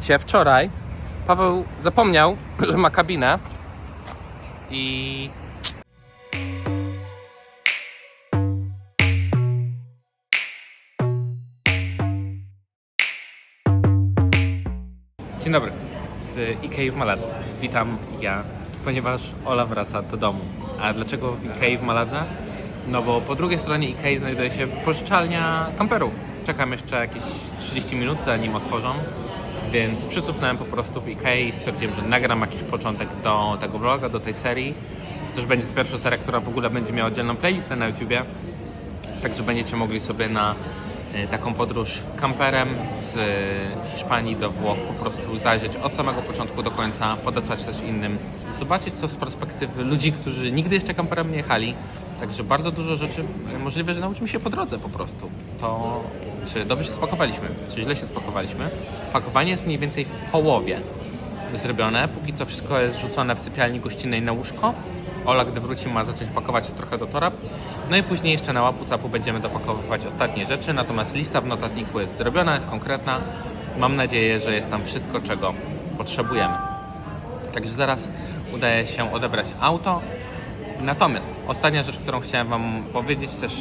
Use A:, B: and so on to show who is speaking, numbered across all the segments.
A: Wczoraj Paweł zapomniał, że ma kabinę i Dzień dobry, z Ikei w Maladze. Witam ja, ponieważ Ola wraca do domu. A dlaczego w Ikei w Maladze? No bo po drugiej stronie Ikei znajduje się pożyczalnia kamperów. Czekam jeszcze jakieś 30 minut zanim otworzą, więc przycupnąłem po prostu w Ikei i stwierdziłem, że nagram jakiś początek do tego vloga, do tej serii. Też będzie to pierwsza seria, która w ogóle będzie miała oddzielną playlistę na YouTubie. Także będziecie mogli sobie na e, taką podróż kamperem z e, Hiszpanii do Włoch po prostu zajrzeć od samego początku do końca, podesłać też innym, zobaczyć to z perspektywy ludzi, którzy nigdy jeszcze kamperem nie jechali. Także bardzo dużo rzeczy e, możliwe, że nauczymy się po drodze po prostu. To czy dobrze się spakowaliśmy, czy źle się spakowaliśmy. Pakowanie jest mniej więcej w połowie zrobione. Póki co wszystko jest rzucone w sypialni gościnnej na łóżko. Ola, gdy wróci, ma zacząć pakować się trochę do toreb. No i później jeszcze na łapu capu będziemy dopakowywać ostatnie rzeczy. Natomiast lista w notatniku jest zrobiona, jest konkretna. Mam nadzieję, że jest tam wszystko, czego potrzebujemy. Także zaraz udaje się odebrać auto. Natomiast ostatnia rzecz, którą chciałem Wam powiedzieć też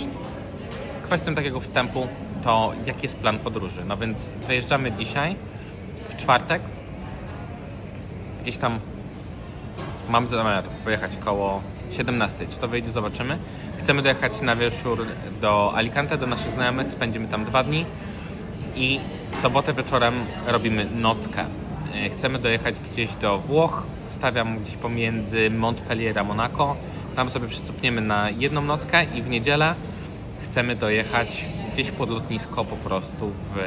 A: kwestią takiego wstępu, to jaki jest plan podróży. No więc wyjeżdżamy dzisiaj, w czwartek, gdzieś tam mam zamiar pojechać koło 17. Czy to wyjdzie, zobaczymy. Chcemy dojechać na wieczór do Alicante, do naszych znajomych, spędzimy tam dwa dni i w sobotę wieczorem robimy nockę. E, Chcemy dojechać gdzieś do Włoch, stawiam gdzieś pomiędzy Montpellier a Monaco. Tam sobie przycupniemy na jedną nockę i w niedzielę chcemy dojechać gdzieś pod lotnisko po prostu w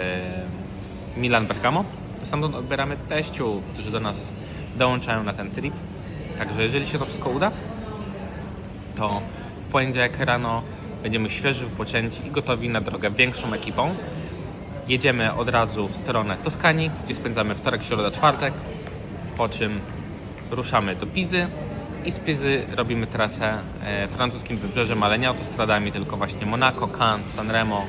A: Milan Bergamo. Stamtąd odbieramy teściów, którzy do nas dołączają na ten trip. Także jeżeli się to wszystko uda, to w poniedziałek rano będziemy świeży, wypoczęci i gotowi na drogę większą ekipą. Jedziemy od razu w stronę Toskanii, gdzie spędzamy wtorek, środa, czwartek, po czym ruszamy do Pizy i z Pizy robimy trasę e, francuskim wybrzeżem, ale nie autostradami, tylko właśnie Monaco, Cannes, Sanremo.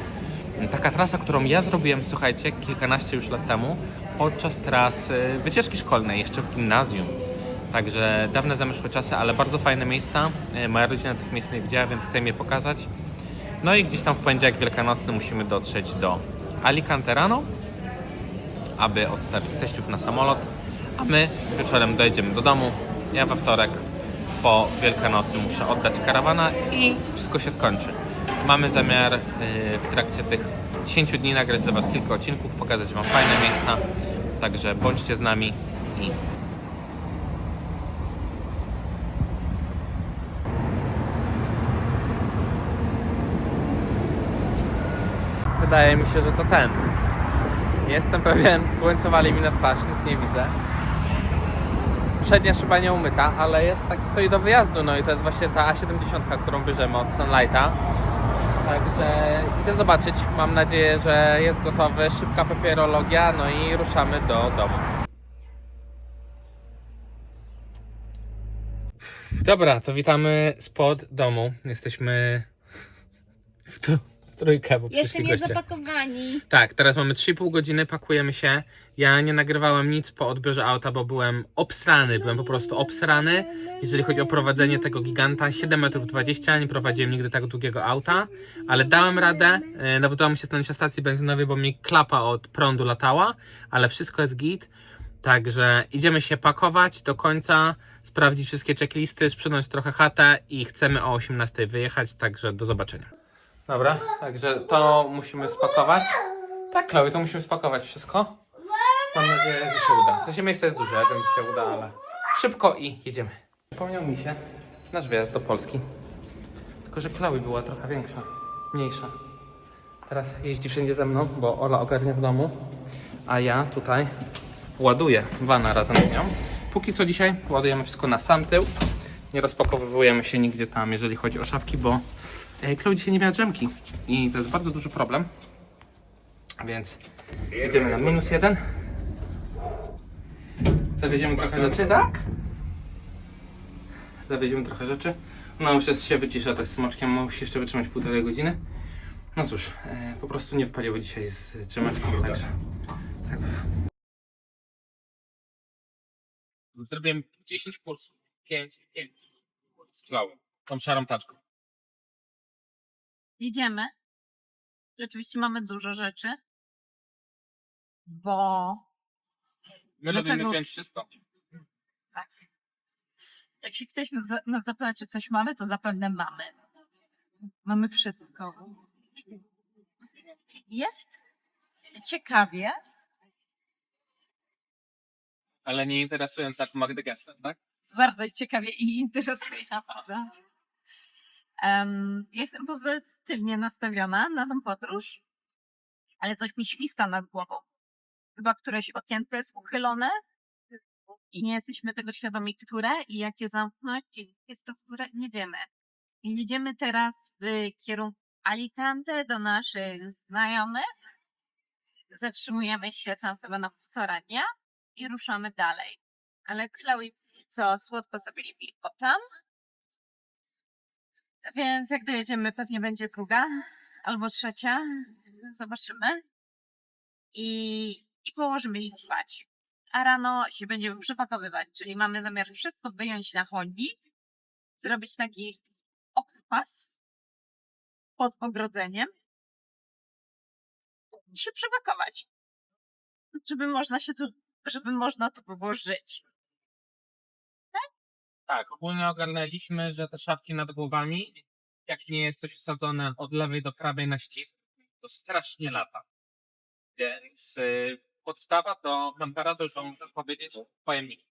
A: Taka trasa, którą ja zrobiłem, słuchajcie, kilkanaście już lat temu podczas trasy wycieczki szkolnej, jeszcze w gimnazjum. Także dawne zamierzchłe czasy, ale bardzo fajne miejsca. E, Moja rodzina tych miejsc nie widziała, więc chcę je pokazać. No i gdzieś tam w poniedziałek wielkanocny musimy dotrzeć do Alicante rano, aby odstawić teściów na samolot, a my wieczorem dojedziemy do domu. Ja we wtorek po Wielkanocy muszę oddać karawana i wszystko się skończy. Mamy zamiar y, w trakcie tych 10 dni nagrać dla Was kilka odcinków, pokazać Wam fajne miejsca, także bądźcie z nami i Wydaje mi się, że to ten. Jestem pewien, słońce wali mi na twarz, nic nie widzę. Przednia szyba nie umyta, ale jest tak stoi do wyjazdu, no i to jest właśnie ta A70, którą bierzemy od Sunlighta. Także idę zobaczyć, mam nadzieję, że jest gotowy, szybka papierologia, no i ruszamy do domu. Dobra, to witamy spod domu. Jesteśmy w, tr- w trójkę, bo
B: Jeszcze
A: przyszli
B: nie
A: goście.
B: zapakowani.
A: Tak, teraz mamy 3,5 godziny, pakujemy się. Ja nie nagrywałem nic po odbiorze auta, bo byłem obsrany, byłem po prostu obsrany. Jeżeli chodzi o prowadzenie tego giganta, 7 metrów 20, nie prowadziłem nigdy tak długiego auta, ale dałem radę. E, Nawet udało mi się stanąć na stacji benzynowej, bo mi klapa od prądu latała, ale wszystko jest git. Także idziemy się pakować do końca, sprawdzić wszystkie checklisty, sprzątnąć trochę chatę i chcemy o 18 wyjechać, także do zobaczenia. Dobra, także to musimy spakować. Tak, Chloe, to musimy spakować wszystko. Mam nadzieję, że się uda. W sensie miejsce jest duże, wiem, że się uda, ale szybko i jedziemy. Przypomniał mi się nasz wyjazd do Polski. Tylko, że Chloe była trochę większa, mniejsza. Teraz jeździ wszędzie ze mną, bo Ola ogarnia w domu, a ja tutaj ładuję wana razem z nią. Póki co dzisiaj ładujemy wszystko na sam tył. Nie rozpakowujemy się nigdzie tam, jeżeli chodzi o szafki, bo Chloe dzisiaj nie miała drzemki i to jest bardzo duży problem. Więc jedziemy na minus jeden. Zawieziemy trochę rzeczy, tak? Zawieziemy trochę rzeczy. No już się wycisza też smoczkiem, musi jeszcze wytrzymać półtorej godziny. No cóż, e, po prostu nie wpaliło dzisiaj z drzemeczką, także tak bywa. Zrobiłem 10 kursów. 5, 5. Z Klały. Tą szarą taczką.
B: Jedziemy. Rzeczywiście mamy dużo rzeczy. Bo
A: My
B: Dlaczego?
A: lubimy wziąć wszystko.
B: tak. Jak się ktoś nas, nas zapyta, czy coś mamy, to zapewne mamy. Mamy wszystko. Jest ciekawie.
A: Ale nie interesując jak Magdy Gessler, tak?
B: bardzo ciekawie i interesująca. Um, jestem pozytywnie nastawiona na tą podróż, ale coś mi śwista nad głową. Chyba któreś okienko jest uchylone i nie jesteśmy tego świadomi, które i jakie zamknąć i jest to, które nie wiemy. I jedziemy teraz w kierunku Alicante do naszych znajomych. Zatrzymujemy się tam chyba na półtora dnia i ruszamy dalej. Ale Chloe co słodko sobie śpi o tam. Więc jak dojedziemy, pewnie będzie druga albo trzecia. Zobaczymy. I, I położymy się spać. A rano się będziemy przepakowywać, czyli mamy zamiar wszystko wyjąć na chodnik, zrobić taki okwas pod ogrodzeniem i się przepakować. Żeby można się tu, żeby można tu było żyć.
A: Tak, ogólnie ogarnęliśmy, że te szafki nad głowami, jak nie jest coś wsadzone od lewej do prawej na ścisk, to strasznie lata. Więc y, podstawa to kampera, to już wam muszę powiedzieć, pojemniki.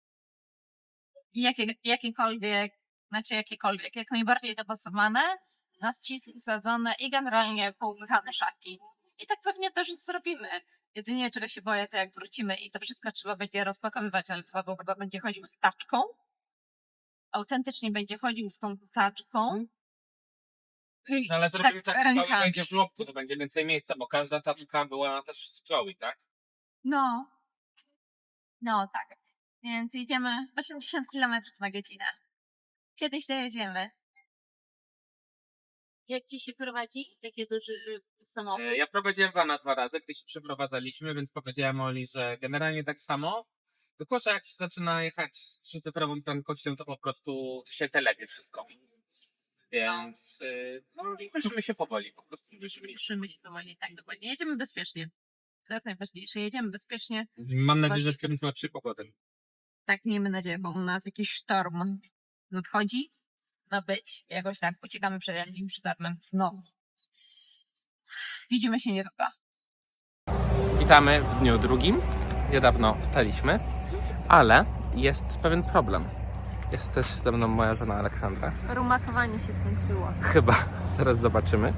B: Jakie, jakiekolwiek, znaczy jakiekolwiek, jak najbardziej dopasowane, na ścisk wsadzone i generalnie połykane szaki. I tak pewnie też zrobimy. Jedynie czego się boję, to jak wrócimy i to wszystko trzeba będzie rozpakowywać, ale Paweł chyba będzie chodził z taczką. Autentycznie będzie chodził z tą taczką. I
A: No ale zrobimy tak, tak
B: rękami.
A: będzie w żłobku, to będzie więcej miejsca, bo każda taczka była też z Chloe, tak?
B: No. No, tak. Więc jedziemy 80 km na godzinę. Kiedyś dojedziemy. Jak ci się prowadzi taki duży y, samochód?
A: E, Ja prowadziłem wana dwa razy, gdy się przeprowadzaliśmy, więc powiedziałem Oli, że generalnie tak samo. Tylko, że jak się zaczyna jechać z trzycyfrową prędkością, to po prostu się telepie wszystko. Więc y, no, się powoli, po prostu śpieszymy się.
B: Cieszymy się powoli, tak dokładnie. Jedziemy bezpiecznie. To jest najważniejsze. Jedziemy bezpiecznie.
A: Mam nadzieję, że w kierunku lepszej pogody.
B: Tak miejmy nadzieję, bo u nas jakiś sztorm nadchodzi. Ma być. Jakoś tak uciekamy przed jakimś sztormem znowu. Widzimy się niedługo.
A: Witamy w dniu drugim. Niedawno wstaliśmy, ale jest pewien problem. Jest też ze mną moja żona Aleksandra.
B: Rumakowanie się skończyło.
A: Chyba zaraz zobaczymy.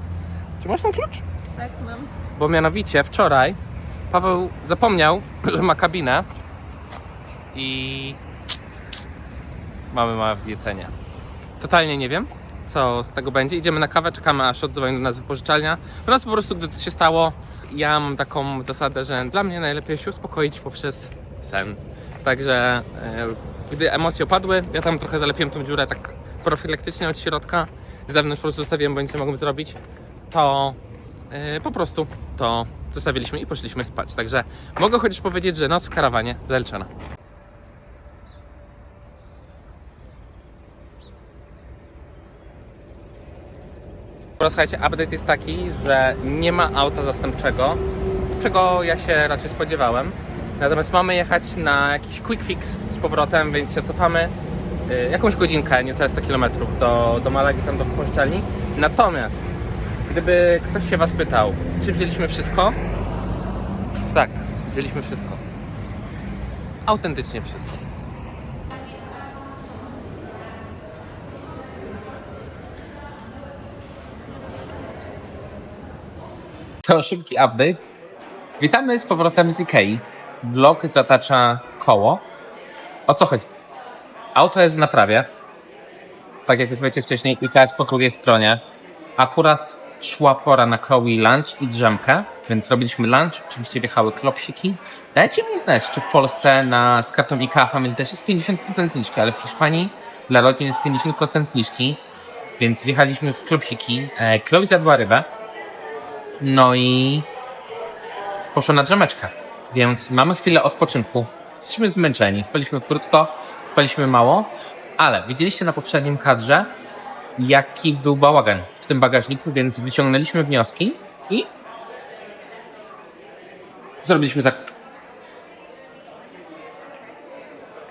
A: Czy masz ten klucz?
B: Tak mam.
A: Bo mianowicie wczoraj Paweł zapomniał, że ma kabinę i mamy małe wjecenie. Totalnie nie wiem, co z tego będzie. Idziemy na kawę, czekamy aż odzwoni do nas wypożyczalnia. W nas po prostu, gdy to się stało, ja mam taką zasadę, że dla mnie najlepiej się uspokoić poprzez sen. Także e, gdy emocje opadły, ja tam trochę zalepiłem tą dziurę tak profilaktycznie od środka. Z zewnątrz po prostu zostawiłem, bo nic nie mogłem zrobić. To e, po prostu to zostawiliśmy i poszliśmy spać. Także mogę chociaż powiedzieć, że noc w karawanie zaliczona. Słuchajcie, update jest taki, że nie ma auta zastępczego, czego ja się raczej spodziewałem. Natomiast mamy jechać na jakiś quick fix z powrotem, więc się cofamy y, jakąś godzinkę, niecałe 100 km do, do Malagi, tam do wypożyczalni. Natomiast Gdyby ktoś się Was pytał, czy wzięliśmy wszystko? Tak, wzięliśmy wszystko. Autentycznie wszystko. To szybki update. Witamy z powrotem z Ikei. Vlog zatacza koło. O co chodzi? Auto jest w naprawie. Tak jak wiecie wcześniej, Ikea jest po drugiej stronie. Akurat szła pora na Chloe lunch i drzemkę, więc robiliśmy lunch. Oczywiście wjechały klopsiki. Dajcie mi znać, czy w Polsce na z kartą Family też jest 50% zniżki, ale w Hiszpanii dla rodzin jest 50% zniżki, więc wjechaliśmy w klopsiki. E, Chloe zjadła rybę, no i poszła na drzemeczkę. Więc mamy chwilę odpoczynku jesteśmy zmęczeni. Spaliśmy krótko, spaliśmy mało, ale widzieliście na poprzednim kadrze, jaki był bałagan w tym bagażniku, więc wyciągnęliśmy wnioski i zrobiliśmy zakup.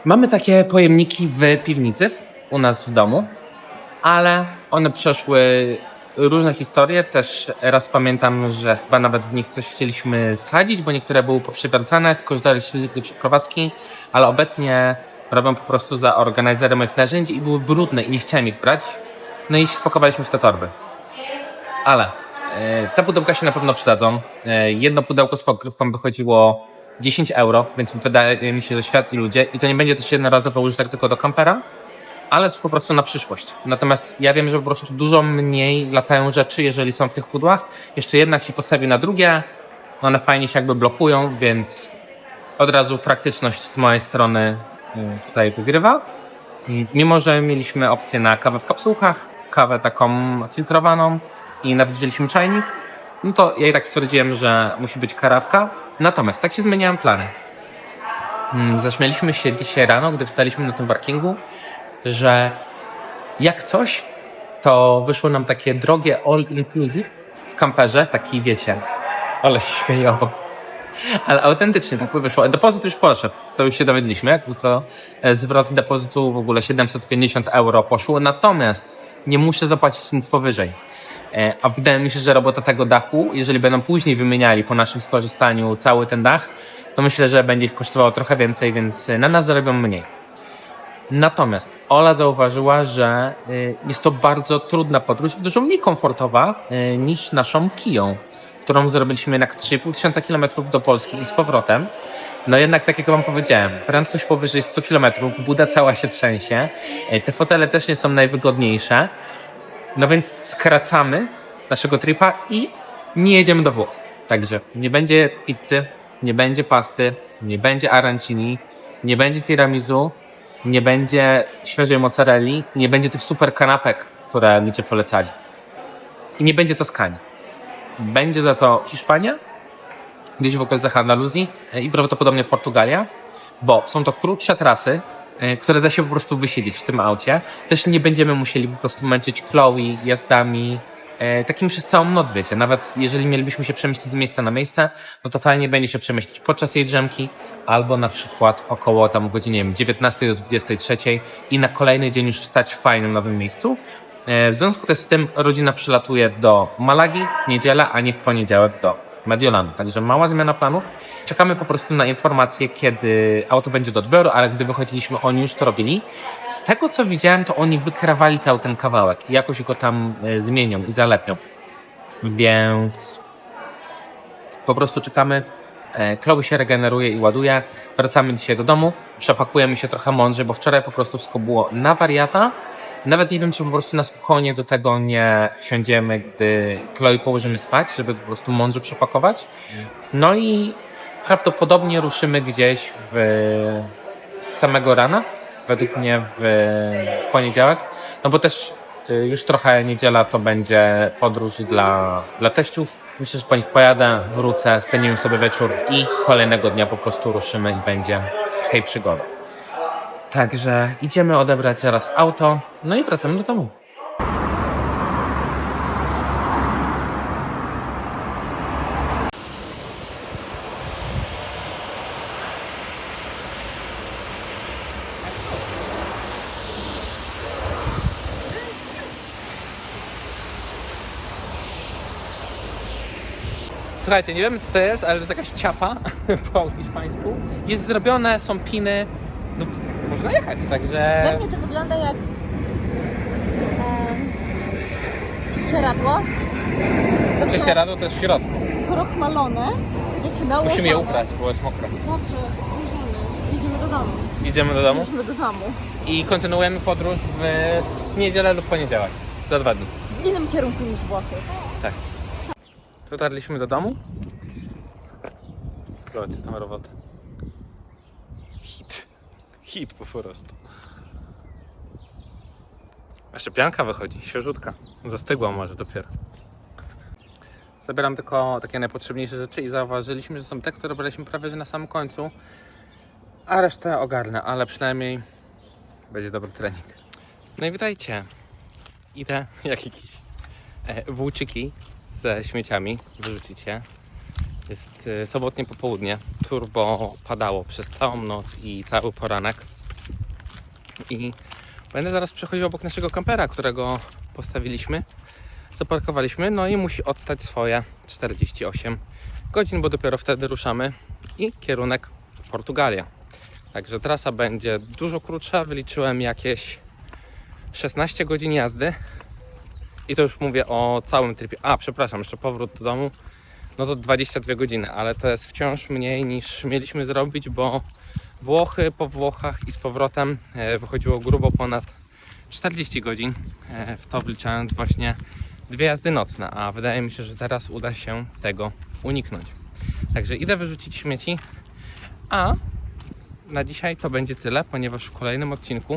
A: Mamy takie pojemniki w piwnicy u nas w domu, ale one przeszły różne historie. Też raz pamiętam, że chyba nawet w nich coś chcieliśmy sadzić, bo niektóre były poprzewracane, skorzystaliśmy z przeprowadzki, ale obecnie robią po prostu za organizerem moich narzędzi i były brudne i nie chciałem ich brać. No i się spakowaliśmy w te torby. Ale e, te pudełka się na pewno przydadzą. E, jedno pudełko z pokrywką wychodziło 10 euro, więc wydaje mi się, że światli ludzie. I to nie będzie też jednorazowy użytek tylko do kampera, ale też po prostu na przyszłość. Natomiast ja wiem, że po prostu dużo mniej latają rzeczy, jeżeli są w tych pudłach. Jeszcze jednak się postawi na drugie, one fajnie się jakby blokują, więc od razu praktyczność z mojej strony y, tutaj wygrywa. Mimo, że mieliśmy opcję na kawę w kapsułkach, kawę taką filtrowaną i nawet wzięliśmy czajnik, no to ja i tak stwierdziłem, że musi być karawka. Natomiast tak się zmieniałem plany. Mm, Zaśmialiśmy się dzisiaj rano, gdy wstaliśmy na tym parkingu, że jak coś, to wyszło nam takie drogie all inclusive w kamperze, taki wiecie, ale się śmieję obok. Ale autentycznie tak wyszło. Depozyt już poszedł, to już się dowiedzieliśmy, jakby co e, zwrot depozytu w ogóle 750 euro poszło, natomiast nie muszę zapłacić nic powyżej. E, A wydaje mi się, że robota tego dachu, jeżeli będą później wymieniali po naszym skorzystaniu cały ten dach, to myślę, że będzie ich kosztowało trochę więcej, więc na nas zarobią mniej. Natomiast Ola zauważyła, że y, jest to bardzo trudna podróż dużo mniej komfortowa y, niż naszą Kiją, którą zrobiliśmy jednak 3,5 tysiąca kilometrów do Polski i z powrotem. No jednak, tak jak wam powiedziałem, prędkość powyżej 100 kilometrów, buda cała się trzęsie, y, te fotele też nie są najwygodniejsze, no więc skracamy naszego tripa i nie jedziemy do Włoch. Także nie będzie pizzy, nie będzie pasty, nie będzie arancini, nie będzie tiramisu, nie będzie świeżej mozzarelli, nie będzie tych super kanapek, które ludzie polecali. I nie będzie Toskanii. Będzie za to Hiszpania, gdzieś w okolicach Andaluzji e, i prawdopodobnie Portugalia, bo są to krótsze trasy, e, które da się po prostu wysiedzieć w tym aucie. Też nie będziemy musieli po prostu męczyć Chloe jazdami e, takimi przez całą noc, wiecie. Nawet jeżeli mielibyśmy się przemieścić z miejsca na miejsce, no to fajnie będzie się przemieścić podczas jej drzemki, albo na przykład około tam godzinie nie wiem, 19 do 23 i na kolejny dzień już wstać w fajnym nowym miejscu. E, W związku też z tym rodzina przylatuje do Malagi w niedzielę, a nie w poniedziałek do Mediolanu. Także mała zmiana planów. Czekamy po prostu na informację, kiedy auto będzie do odbioru, ale gdy wychodziliśmy, oni już to robili. Z tego co widziałem, to oni wykrawali cały ten kawałek i jakoś go tam e, zmienią i zalepią. Więc po prostu czekamy. E, Chloe się regeneruje i ładuje. Wracamy dzisiaj do domu. Przepakujemy się trochę mądrze, bo wczoraj po prostu wszystko było na wariata. Nawet nie wiem, czy po prostu na spokojnie do tego nie siądziemy, gdy Chloe położymy spać, żeby po prostu mądrze przepakować. No i prawdopodobnie ruszymy gdzieś w, z samego rana, według mnie w, w poniedziałek. No bo też y, już trochę niedziela to będzie podróż dla, dla teściów. Myślę, że po nich pojadę, wrócę, spędzimy sobie wieczór i kolejnego dnia po prostu ruszymy i będzie hej przygoda. Także idziemy odebrać zaraz auto, no i wracamy do domu. Słuchajcie, nie wiemy co to jest, ale to jest jakaś ciapa po hiszpańsku. Jest zrobione, są piny. Można jechać, także.
B: Dla mnie to wygląda jak em, prześcieradło. Dobrze,
A: Prześcieradło to jest w środku.
B: jest krochmalone, wiecie, nałożone.
A: Musimy je ubrać, bo jest mokre.
B: Dobrze, bierzemy. Jedziemy do domu.
A: Idziemy do domu
B: Jedziemy do domu.
A: i kontynuujemy podróż w niedzielę lub poniedziałek. Za dwa dni.
B: W innym kierunku niż Włochy.
A: Dotarliśmy do domu. Zobaczcie tam robotę. Hit. Hit po prostu. A szczepianka wychodzi, świeżutka. Zastygła może dopiero. Zabieram tylko takie najpotrzebniejsze rzeczy i zauważyliśmy, że są te, które braliśmy prawie że na samym końcu. A resztę ogarnę, ale przynajmniej będzie dobry trening. No i witajcie. Idę jak jakiś e, włóczyki ze śmieciami wyrzucić je. Jest e, sobotnie popołudnie. Turbo padało przez całą noc i cały poranek. I będę zaraz przechodził obok naszego kampera, którego postawiliśmy. Zaparkowaliśmy, no i musi odstać swoje 48 godzin, bo dopiero wtedy ruszamy i kierunek Portugalia. Także trasa będzie dużo krótsza. Wyliczyłem jakieś 16 godzin jazdy. I to już mówię o całym tripie. A, przepraszam, jeszcze powrót do domu. No to 22 godziny, ale to jest wciąż mniej niż mieliśmy zrobić, bo Włochy po Włochach i z powrotem e, wychodziło grubo ponad 40 godzin. e, W to wliczając właśnie dwie jazdy nocne, a wydaje mi się, że teraz uda się tego uniknąć. Także idę wyrzucić śmieci, a na dzisiaj to będzie tyle, ponieważ w kolejnym odcinku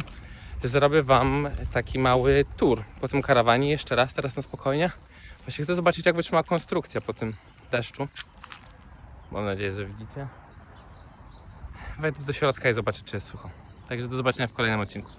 A: zrobię Wam taki mały tour po tym karawanie. Jeszcze raz, teraz na spokojnie. Właśnie chcę zobaczyć, jak wytrzyma konstrukcja po tym deszczu. Mam nadzieję, że widzicie. Wejdę do środka i zobaczę, czy jest sucho. Także do zobaczenia w kolejnym odcinku.